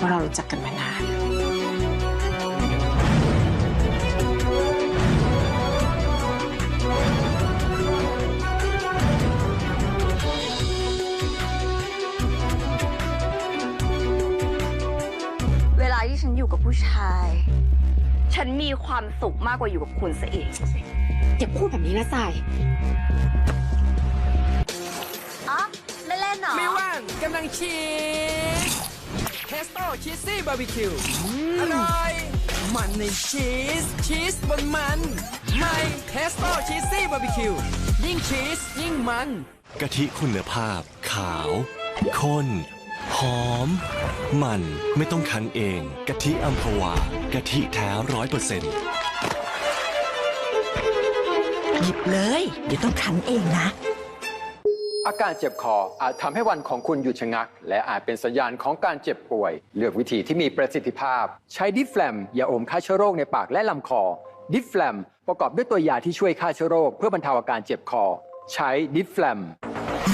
ว่าเรารู้จักกันมานาน เวลาที่ฉันอยู่กับผู้ชาย ฉันมีความสุขมากกว่าอยู่กับคุณซะอีกอย่าพูดแบบนี้นะสายอ๋อเล่นๆเหรอ ไม่ว่างกำลังชีส เทสโต้ชีสซี่บาร์บีคิวอร่อย มันในชีส ชีสบนมันไม่เทสโต้ชีสซี่บาร์บีคิวยิ่งชีส ยิ่งมัน กะทิคุณภาพ ขาวข้นหอม มันไม่ต้องคั้นเอง กะทิอัมพวากะทิแท้ร้อยเปอร์เซ็นต์หยิบเลย เดี๋ยวต้องคันเองนะ อาการเจ็บคออาจทำให้วันของคุณหยุดชะงัก และอาจเป็นสัญญาณของการเจ็บป่วย เลือกวิธีที่มีประสิทธิภาพ ใช้ดิฟแฟลมยาอมฆ่าเชื้อโรคในปากและลำคอ ดิฟแฟลมประกอบด้วยตัวยาที่ช่วยฆ่าเชื้อโรค เพื่อบรรเทาอาการเจ็บคอ ใช้ดิฟแฟลม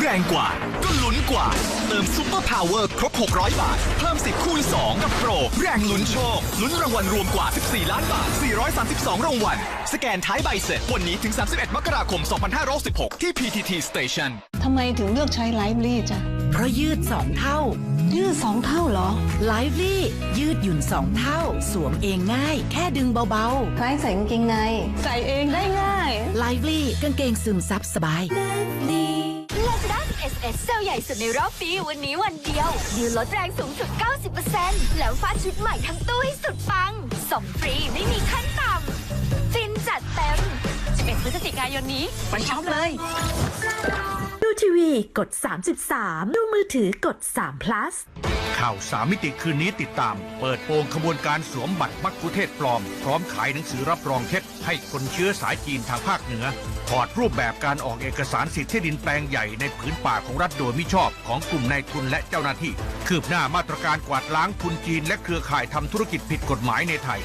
แรงกว่าก็ลุ้นกว่า เติมซุปเปอร์พาวเวอร์ครบ 600 บาท เพิ่มสิทธิ์คูณ 2 กับโปร แรงลุ้นโชค ลุ้นรางวัลรวมกว่า 14 ล้านบาท 432 รางวัล สแกนท้ายใบเสร็จ วันนี้ถึง 31 มกราคม 2516ที่ PTT Station ทำไมถึงเลือกใช้ไลฟ์ลี่จ้ะเพราะยืดสองเท่า ยืดสองเท่าเหรอ ไลฟ์ลี่ยืดหยุ่นสองเท่า สวมเองง่าย แค่ดึงเบาคล้ายใส่กางเกงใน ใส่เองได้ง่ายๆไลฟ์ลี่กางเกงซึมซับสบาย Lazada SS เซลใหญ่สุดในรอบปีวันนี้วันเดียวดีลลดแรงสูงสุด 90%แล้วฟาดชุดใหม่ทั้งตู้ให้สุดปัง ส่งฟรีไม่มีขั้นต่ำฟินจัดเต็ม11พฤศจิกายนนี้ไปช็อปเลยดู ทีวีกด 33 ดูมือถือกด3 plus ข่าวสามมิติคืนนี้ติดตาม เปิดโปงขบวนการสวมบัตรมักคุเทศปลอม พร้อมขายหนังสือรับรองเท็จให้คนเชื้อสายจีนทางภาคเหนือถอดรูปแบบการออกเอกสารสิทธิที่ดินแปลงใหญ่ในผืนป่าของรัฐโดยมิชอบของกลุ่มนายทุนและเจ้าหน้าที่ คืบหน้ามาตรการกวาดล้างทุนจีนและเครือข่ายทำธุรกิจผิดกฎหมายในไทย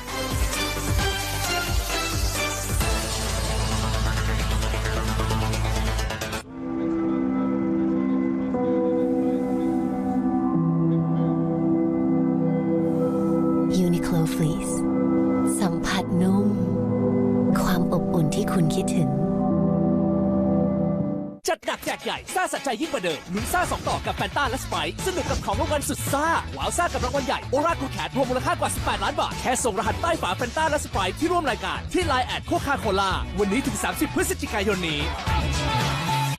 Uniqlo Fleece สัมผัสนุ่ม ความอบอุ่นที่คุณคิดถึง จัดหนักแจกใหญ่ซ่าสัจใจยิ่งกว่าเดิมลุ้นซ่าสองต่อกับแฟนต้าและสไปร์สนุกกับของรางวัลสุดซ่าว้าวซ่ากับรางวัลใหญ่โอราคูแขนรวมมูลค่ากว่า 18 ล้านบาท แค่ส่งรหัสใต้ฝาแฟนต้าและสไปร์ที่ร่วมรายการที่ไลน์แอดโคคาโคลาวันนี้ถึง 30 พฤศจิกายนนี้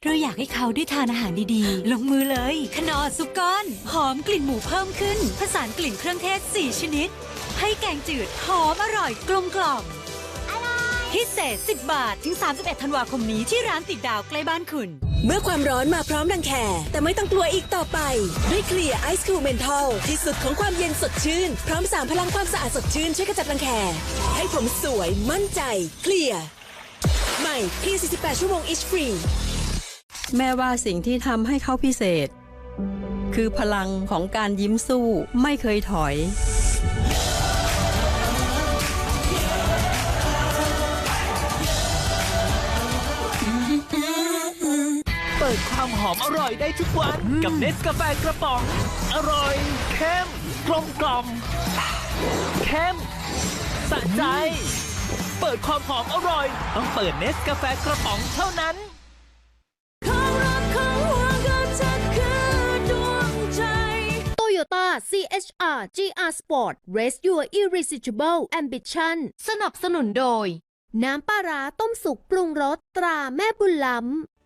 เราอยากให้เขาได้ทานอาหารดีๆ ลงมือเลย ขนอซุปก้อน หอมกลิ่นหมูเพิ่มขึ้น ผสานกลิ่นเครื่องเทศ 4 ชนิด ให้แกงจืดหอมอร่อยกลมกล่อมพิเศษ 10 บาท ถึง 31 ธันวาคมนี้ที่ร้านติดดาวใกล้บ้านคุณ เมื่อความร้อนมาพร้อมรังแคแต่ไม่ต้องกลัวอีกต่อไป ด้วยเคลียร์ไอซ์คูลเมนทอลที่สุดของความเย็นสดชื่น พร้อมสามพลังความสะอาดสดชื่น ช่วยขจัดรังแคให้ผมสวยมั่นใจ เคลียร์ใหม่เคลียร์ 48 ชั่วโมงอิชฟรีแม่ว่าสิ่งที่ทำให้เขาพิเศษ คือพลังของการยิ้มสู้ไม่เคยถอย ปิดความหอมอร่อยได้ทุกวัน กับเนสกาแฟกระป๋อง อร่อยเข้มกลมกล่อมเข้มสะใจ เปิดความหอมอร่อย ต้องเปิดเนสกาแฟกระป๋องเท่านั้นโตโยต้า CHR GR Sport Race Your Irresistible Ambition สนับสนุนโดย น้ำปลาร้าต้มสุกปรุงรสตราแม่บุญล้ำ